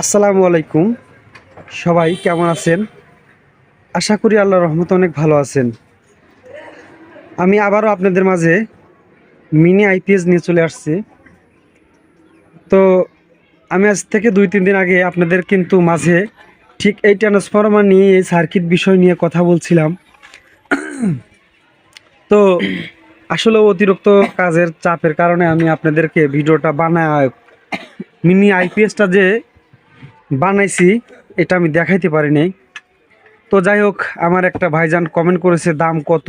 আসসালামু আলাইকুম। সবাই কেমন আছেন? আশা করি আল্লাহ রহমত অনেক ভালো আছেন। আমি আবারও আপনাদের মাঝে মিনি আইপিএস নিয়ে চলে আসছি। তো আমি আজ থেকে দুই, তিন দিন আগে আপনাদের কিন্তু মাঝে ঠিক এই ট্রান্সফরমার নিয়ে, এই সার্কিট বিষয় নিয়ে কথা বলছিলাম। তো আসলে অতিরিক্ত কাজের চাপের কারণে আমি আপনাদেরকে ভিডিওটা বানায় মিনি আইপিএসটা যে বানাইছি, এটা আমি দেখাইতে পারি নাই তো যাই হোক, আমার একটা ভাইজান কমেন্ট করেছে দাম কত।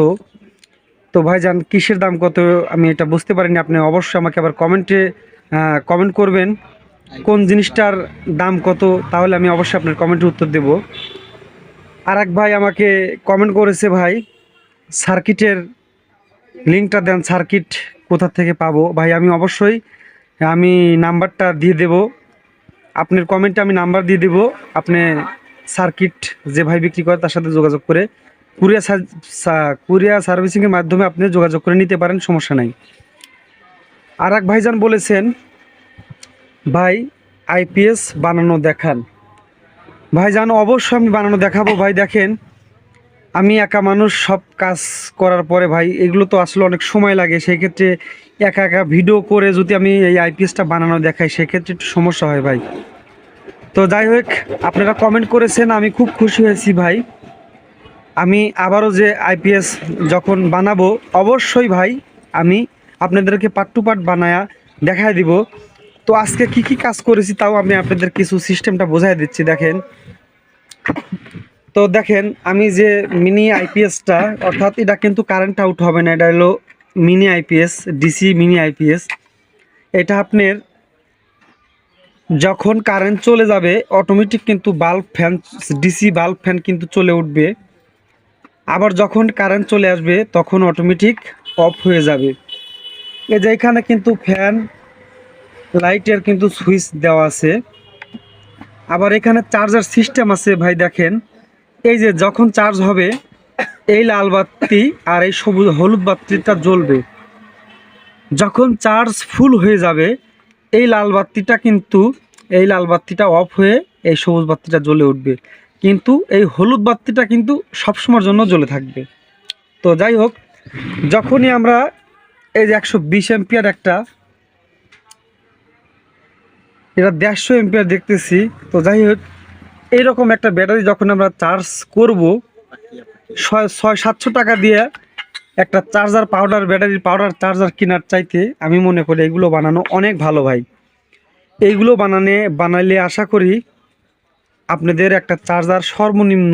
তো ভাইজান, কিসের দাম কত আমি এটা বুঝতে পারিনি। আপনি অবশ্যই আমাকে আবার কমেন্টে কমেন্ট করবেন। কোন জিনিসটার দাম কত, তাহলে আমি অবশ্যই আপনার কমেন্টে উত্তর দেব। আর এক ভাই আমাকে কমেন্ট করেছে, ভাই সার্কিটের লিঙ্কটা দেন সার্কিট কোথা থেকে পাবো? ভাই, আমি অবশ্যই আমি নাম্বারটা দিয়ে দেব। আপনার কমেন্টে আমি নাম্বার দিয়ে দেব। আপনি সার্কিট যে ভাই বিক্রি করে তার সাথে যোগাযোগ করে কুরিয়া কুরিয়া সার্ভিসিংয়ের মাধ্যমে আপনি যোগাযোগ করে নিতে পারেন, সমস্যা নাই। আর এক ভাইজান বলেছেন, ভাই আইপিএস বানানো দেখান। ভাইজান, অবশ্যই আমি বানানো দেখাবো। ভাই, দেখেন, আমি একা মানুষ সব কাজ করার পরে ভাই, এগুলো তো আসলে অনেক সময় লাগে। সেই ক্ষেত্রে একা একা ভিডিও করে যদি আমি এই আইপিএসটা বানানো দেখাই, সেক্ষেত্রে একটু সমস্যা হয় ভাই। তো যাই হোক, আপনারা কমেন্ট করেছেন, আমি খুব খুশি হয়েছি ভাই। আমি আবারও যে আইপিএস যখন বানাবো, অবশ্যই ভাই আমি আপনাদেরকে পার্ট টু পার্ট বানায়া দেখায় দিব। তো আজকে কি কি কাজ করেছি তাও আমি আপনাদের কিছু সিস্টেমটা বোঝাই দিচ্ছি, দেখেন। তো দেখেন, আমি যে মিনি আইপিএসটা, অর্থাৎ এটা কিন্তু কারেন্ট আউট হবে না, এটা হলো mini IPS DC mini IPS এটা আপনার যখন কারেন্ট চলে যাবে অটোমেটিক কিন্তু bulb fan DC bulb fan কিন্তু চলে উঠবে। আবার যখন কারেন্ট চলে আসবে, তখন অটোমেটিক অফ হয়ে যাবে। এই যে এখানে কিন্তু ফ্যান লাইটের কিন্তু সুইচ দেওয়া আছে। আবার এখানে চার্জার সিস্টেম আছে, ভাই দেখেন। এই যে যখন চার্জ হবে এই লাল বাতি আর এই সবুজ হলুদ বাতিটা জ্বলবে। যখন চার্জ ফুল হয়ে যাবে, এই লাল বাতিটা কিন্তু, এই লাল বাতিটা অফ হয়ে এই সবুজ বাতিটা জ্বলে উঠবে। কিন্তু এই হলুদ বাতিটা কিন্তু সবসময়ের জন্য জ্বলে থাকবে। তো যাই হোক, যখনই আমরা এই যে একশো বিশ এম্পিয়ার একটা, এটা দেড়শো এম্পিয়ার দেখতেছি, তো যাই হোক, এইরকম একটা ব্যাটারি যখন আমরা চার্জ করব ছয় সাতশো টাকা দিয়ে একটা চার্জার পাউডার, ব্যাটারির পাউডার, চার্জার কেনার চাইতে আমি মনে করি এগুলো বানানো অনেক ভালো ভাই। এইগুলো বানানে, বানাইলে আশা করি আপনাদের একটা চার্জার সর্বনিম্ন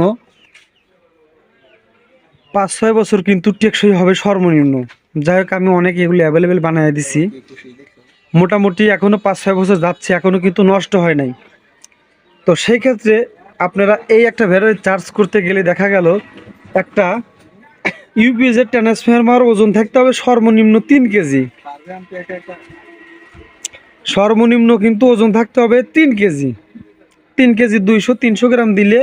পাঁচ ছয় বছর কিন্তু টেকসই হবে সর্বনিম্ন। যাই হোক, আমি অনেক এগুলো অ্যাভেলেবেল বানিয়ে দিছি। মোটামুটি এখনও পাঁচ ছয় বছর যাচ্ছে এখনও কিন্তু নষ্ট হয় নাই। তো সেই ক্ষেত্রে আপনারা এই একটা ব্যাটারি চার্জ করতে গেলে দেখা গেল একটা ইউপিএসের ট্রান্সফরমার ওজন থাকতে হবে সর্বনিম্ন তিন কেজি। সর্বনিম্ন কিন্তু ওজন থাকতে হবে তিন কেজি। তিন কেজি দুইশো, তিনশো গ্রাম দিলে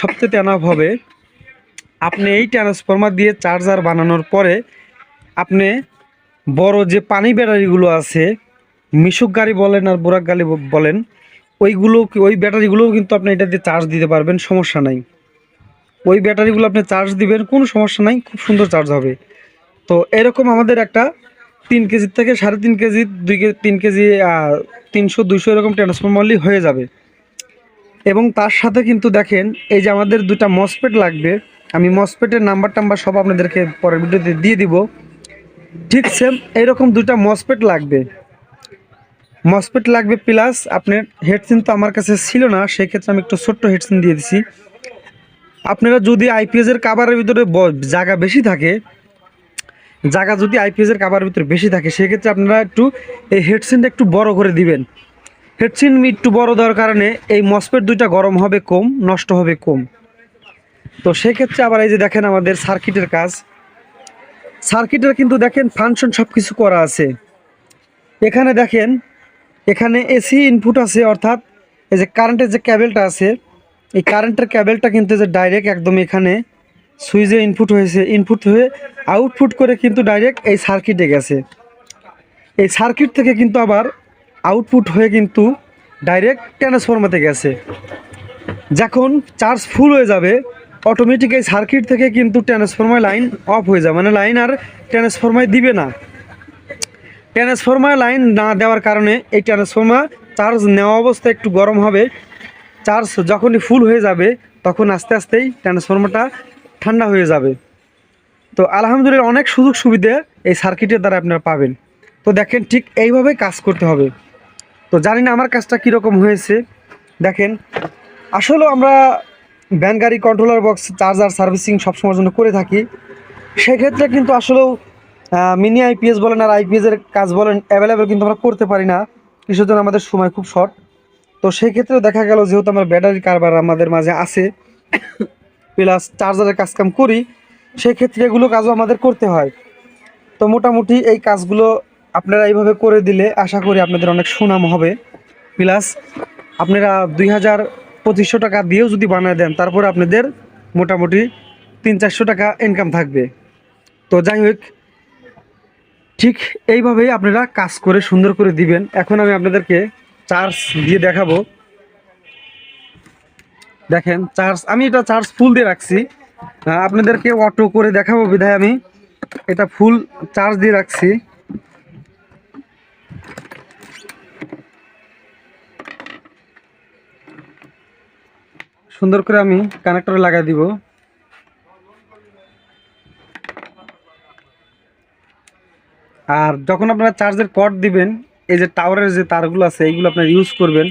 সবচেয়ে টেনাফ হবে। আপনি এই ট্রান্সফর্মার দিয়ে চার্জার বানানোর পরে আপনি বড় যে পানি ব্যাটারিগুলো আছে, মিশুক গাড়ি বলেন আর বোরাক গাড়ি বলেন, ওইগুলো ওই ব্যাটারিগুলোও কিন্তু আপনি এটা দিয়ে চার্জ দিতে পারবেন, সমস্যা নাই। ওই ব্যাটারিগুলো আপনি চার্জ দিবেন, কোনো সমস্যা নাই, খুব সুন্দর চার্জ হবে। তো এরকম আমাদের একটা তিন কেজির থেকে সাড়ে তিন কেজি, দুই কেজি তিন কেজি তিনশো, দুইশো এরকম ট্রান্সফরমারলি হয়ে যাবে। এবং তার সাথে কিন্তু দেখেন, এই যে আমাদের দুটা মসপেট লাগবে, আমি মসপেটের নাম্বার টাম্বার সব আপনাদেরকে পরের ভিডিওতে দিয়ে দিব। ঠিক সেম এইরকম দুটা মসপেট লাগবে। মসপেট লাগবে প্লাস আপনার হেডসিন তো আমার কাছে ছিল না সেক্ষেত্রে আমি একটু ছোট্ট হেডসিন দিয়ে দিছি। আপনারা যদি আইপিএসের কাভারের ভিতরে জায়গা বেশি থাকে, জায়গা যদি আইপিএসের কাভারের ভিতরে বেশি থাকে, সেক্ষেত্রে আপনারা একটু এই হেডসিনটা একটু বড় করে দিবেন। হেডসিন একটু বড় দেওয়ার কারণে এই মসপেট দুইটা গরম হবে কম, নষ্ট হবে কম। তো সেক্ষেত্রে আবার এই যে দেখেন আমাদের সার্কিটের কাজ। সার্কিটের কিন্তু দেখেন ফাংশন সব কিছু করা আছে। এখানে দেখেন, এখানে এসি ইনপুট আছে, অর্থাৎ এই যে কারেন্টের যে ক্যাবেলটা আছে এই কারেন্টের ক্যাবেলটা কিন্তু যে ডাইরেক্ট একদম এখানে সুইচে ইনপুট হয়েছে। ইনপুট হয়ে আউটপুট করে কিন্তু ডাইরেক্ট এই সার্কিটে গেছে। এই সার্কিট থেকে কিন্তু আবার আউটপুট হয়ে কিন্তু ডাইরেক্ট ট্রান্সফরমাতে গেছে। যখন চার্জ ফুল হয়ে যাবে অটোমেটিক এই সার্কিট থেকে কিন্তু ট্রান্সফর্মার লাইন অফ হয়ে যাবে। মানে লাইন আর ট্রান্সফরমার দিবে না। ট্রান্সফরমার লাইন না দেওয়ার কারণে এই ট্রান্সফর্মার চার্জ নেওয়া অবস্থায় একটু গরম হবে। চার্জ যখনই ফুল হয়ে যাবে, তখন আস্তে আস্তেই ট্রান্সফরমারটা ঠান্ডা হয়ে যাবে। তো আলহামদুলিল্লাহ অনেক সুযোগ সুবিধা এই সার্কিটের দ্বারা আপনারা পাবেন। তো দেখেন ঠিক এইভাবে কাজ করতে হবে। তো জানি না আমার কাজটা কীরকম হয়েছে। দেখেন, আসলেও আমরা ভ্যান গাড়ি কন্ট্রোলার বক্স চার্জার সার্ভিসিং সবসময়ের জন্য করে থাকি। সেক্ষেত্রে কিন্তু আসলেও মিনি আইপিএস বলেন আর আইপিএসের কাজ বলেন অ্যাভেলেবেল কিন্তু আমরা করতে পারি না। কিসের জন্য আমাদের সময় খুব শর্ট তো সেই ক্ষেত্রেও দেখা গেল যেহেতু আমার ব্যাটারি কারবার আমাদের মাঝে আছে প্লাস চার্জারের কাজকাম করি, সেই ক্ষেত্রে এগুলো কাজও আমাদের করতে হয়। তো মোটামুটি এই কাজগুলো আপনারা এইভাবে করে দিলে আশা করি আপনাদের অনেক সুনাম হবে। প্লাস আপনারা দুই হাজার পঁচিশশো টাকা দিয়েও যদি বানিয়ে দেন, তারপরে আপনাদের মোটামুটি তিন চারশো টাকা ইনকাম থাকবে। তো যাই হোক, ঠিক এইভাবেই আপনারা কাজ করে সুন্দর করে দিবেন। এখন আমি আপনাদেরকে চার্জ দিয়ে দেখাবো। দেখেন, চার্জ, আমি এটা চার্জ ফুল দিয়ে রাখছি। আপনাদেরকে অটো করে দেখাবো বিধায় আমি। এটা ফুল চার্জ দিয়ে রাখছি। সুন্দর করে আমি কানেক্টরে লাগাই দিব। আর যখন আপনারা চার্জের কর্ড দিবেন এই যে টাওয়ারের যে তারগুলো আছে, এইগুলো আপনার ইউজ করবেন।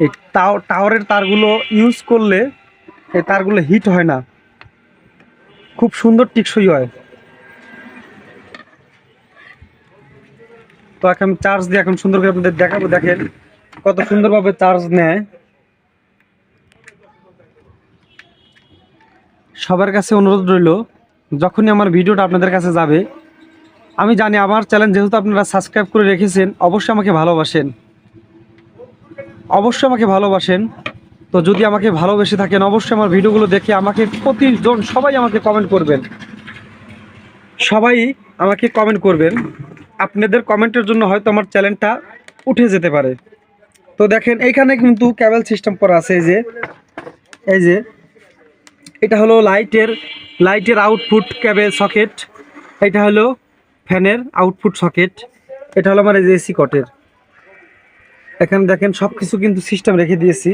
এই টাও- টাওয়ারের তারগুলো ইউজ করলে এই তারগুলো হিট হয় না। খুব সুন্দর টিকসই হয়। তো এখন চার্জ দিয়ে এখন সুন্দর করে আপনাদের দেখাবো, দেখেন কত সুন্দরভাবে চার্জ নেয়। সবার কাছে অনুরোধ রইল, যখনই আমার ভিডিওটা আপনাদের কাছে যাবে আমি জানি আমার চ্যানেল যেহেতু আপনারা সাবস্ক্রাইব করে রেখেছেন, অবশ্যই আমাকে ভালোবাসেন। অবশ্যই আমাকে ভালোবাসেন। তো যদি আমাকে ভালোবেসে থাকেন, অবশ্যই আমার ভিডিওগুলো দেখে আমাকে প্রতিজন সবাই আমাকে কমেন্ট করবেন। সবাই আমাকে কমেন্ট করবেন। আপনাদের কমেন্টের জন্য হয়তো আমার চ্যানেলটা উঠে যেতে পারে। তো দেখেন, এইখানে কিন্তু ক্যাবেল সিস্টেম করা আছে, এই যে এই যে, এটা হলো লাইটের লাইটের আউটপুট ক্যাবেল সকেট এটা হলো ফ্যানের আউটপুট সকেট এটা হলো আমার এই যে এসি কটের এখানে দেখেন সব কিছু কিন্তু সিস্টেম রেখে দিয়েছি।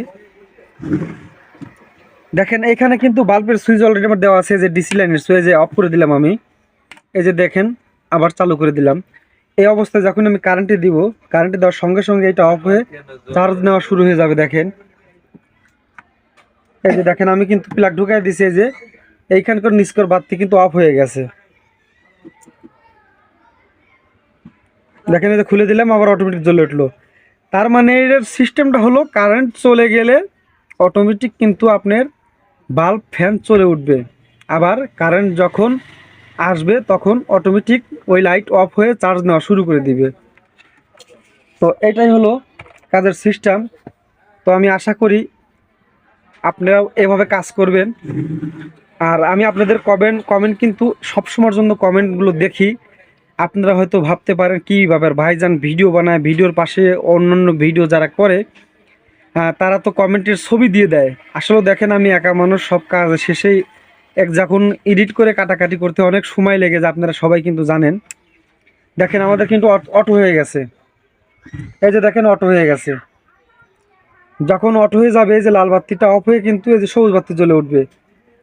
দেখেন এখানে কিন্তু বাল্বের সুইচ অলরেডি আমার দেওয়া আছে যে ডিসি লাইনের সুইচে অফ করে দিলাম আমি। এই যে দেখেন, আবার চালু করে দিলাম। এই অবস্থায় যখন আমি কারেন্টে দিব কারেন্টে দেওয়ার সঙ্গে সঙ্গে এটা অফ হয়ে চার্জ নেওয়া শুরু হয়ে যাবে, দেখেন। এই যে দেখেন, আমি কিন্তু প্লাগ ঢুকাই দিছি, এই যে এইখানকার নিষ্কর বাতি কিন্তু অফ হয়ে গেছে। দেখেন যে খুলে দিলাম, আবার অটোমেটিক জ্বলে উঠল। তার মানে এর সিস্টেমটা হলো কারেন্ট চলে গেলে অটোমেটিক কিন্তু আপনার বাল্ব ফ্যান চলে উঠবে। আবার কারেন্ট যখন আসবে, তখন অটোমেটিক ওই লাইট অফ হয়ে চার্জ নেওয়া শুরু করে দিবে। তো এটাই হলো কাজের সিস্টেম তো আমি আশা করি আপনারাও এভাবে কাজ করবেন। আর আমি আপনাদের কমেন্ট কমেন্ট কিন্তু সবসময়ের জন্য কমেন্টগুলো দেখি। আপনারা হয়তো ভাবতে পারেন কী ব্যাপার ভাইজান ভিডিও বানায় ভিডিওর পাশে অন্যান্য ভিডিও যারা করে আহ, তারা তো কমেন্টের ছবি দিয়ে দেয়। আসলে দেখেন আমি একা মানুষ সব কাজ শেষেই এক যখন এডিট করে কাটাকাটি করতে অনেক সময় লেগে যায় আপনারা সবাই কিন্তু জানেন। দেখেন আমাদের কিন্তু অট- অটো হয়ে গেছে। এই যে দেখেন অটো হয়ে গেছে। যখন অটো হয়ে যাবে এই যে লাল বাতিটা অফ হয়ে কিন্তু এই যে সবুজ বাতি জ্বলে উঠবে।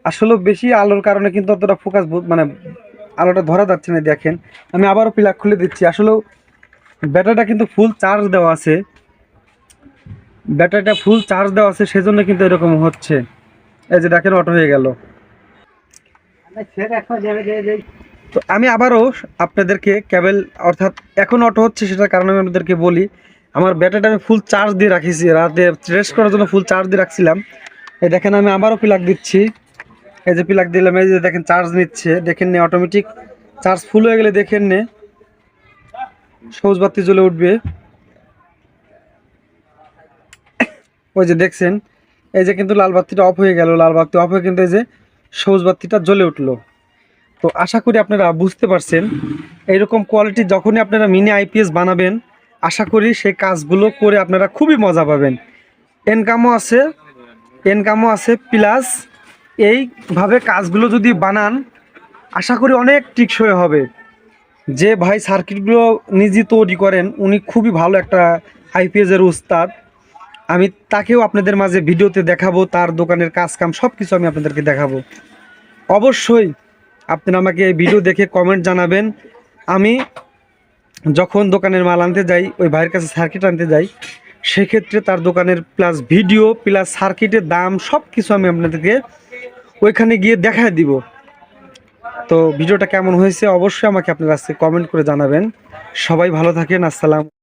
আসলে বেশি আলোর কারণে কিন্তু অতটা ফোকাস মানে আলোটা ধরা যাচ্ছে না দেখেন। আমি আবারও প্লাগ খুলে দিচ্ছি। আসলেও ব্যাটারিটা কিন্তু ফুল চার্জ দেওয়া আছে। ব্যাটারিটা ফুল চার্জ দেওয়া আছে সেজন্য কিন্তু এরকম হচ্ছে। এই যে দেখেন অটো হয়ে গেল। তো আমি আবারও আপনাদেরকে কেবল অর্থাৎ এখন অটো হচ্ছে সেটার কারণে আমি আপনাদেরকে বলি আমার ব্যাটারিটা আমি ফুল চার্জ দিয়ে রাখিছি। রাতে রেস্ট করার জন্য ফুল চার্জ দিয়ে রাখছিলাম। এই দেখেন আমি আবারও প্লাগ দিচ্ছি। এই যে প্লাগ দিলাম, এই যে দেখেন চার্জ নিচ্ছে, দেখেন নে অটোমেটিক চার্জ ফুল হয়ে গেলে দেখেন নে, সবুজ বাতি জ্বলে উঠবে। ওই যে দেখছেন, এই যে কিন্তু লাল বাতিটা অফ হয়ে গেল, লাল বাতি অফ হয়ে কিন্তু এই যে সবুজ বাতিটা জ্বলে উঠল। তো আশা করি আপনারা বুঝতে পারছেন, এইরকম কোয়ালিটি যখনই আপনারা মিনি আইপিএস বানাবেন, আশা করি সেই কাজগুলো করে আপনারা খুবই মজা পাবেন। ইনকামও আছে ইনকামও আছে প্লাস এইভাবে কাজগুলো যদি বানান, আশা করি অনেক টিকসই হবে। যে ভাই সার্কিটগুলো নিজে তৈরি করেন, উনি খুবই ভালো একটা আইপিএসের উস্তাদ। আমি তাকেও আপনাদের মাঝে ভিডিওতে দেখাবো, তার দোকানের কাজ কাম সব কিছু আমি আপনাদেরকে দেখাবো। অবশ্যই আপনারা আমাকে ভিডিও দেখে কমেন্ট জানাবেন। আমি যখন দোকানের মাল আনতে যাই, ওই ভাইয়ের কাছে সার্কিট আনতে যাই, সেক্ষেত্রে তার দোকানের প্লাস ভিডিও প্লাস সার্কিটের দাম সব কিছু আমি আপনাদেরকে ওইখানে গিয়ে দেখা দিব। তো ভিডিওটা কেমন হয়েছে অবশ্যই আমাকে আপনার আজকে কমেন্ট করে জানাবেন। সবাই ভালো থাকেন, আসসালাম